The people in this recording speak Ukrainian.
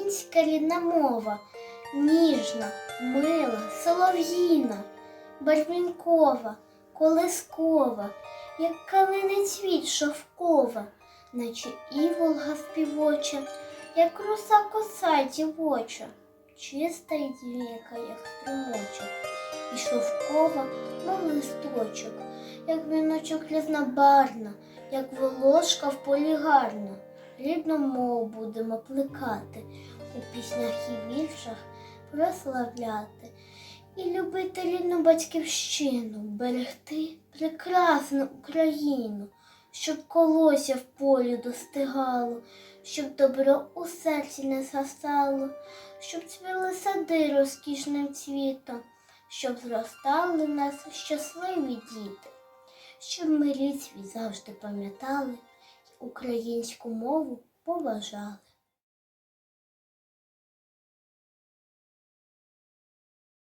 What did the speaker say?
Українська рідна мова, ніжна, мила, солов'їна, барвінкова, колискова, як калиний цвіт шовкова, наче іволга співоча, як руса коса дівоча, чиста й дзвінка, як струмочок, і шовкова, мов листочок, як віночок різнобарна, як волошка в полі гарна. Рідну мову будемо плекати, у піснях і віршах прославляти. І любити рідну батьківщину, берегти прекрасну Україну, щоб колося в полі достигало, щоб добро у серці не згасало, щоб цвіли сади розкішним цвітом, щоб зростали нас щасливі діти, щоб ми рід завжди пам'ятали, українську мову поважали.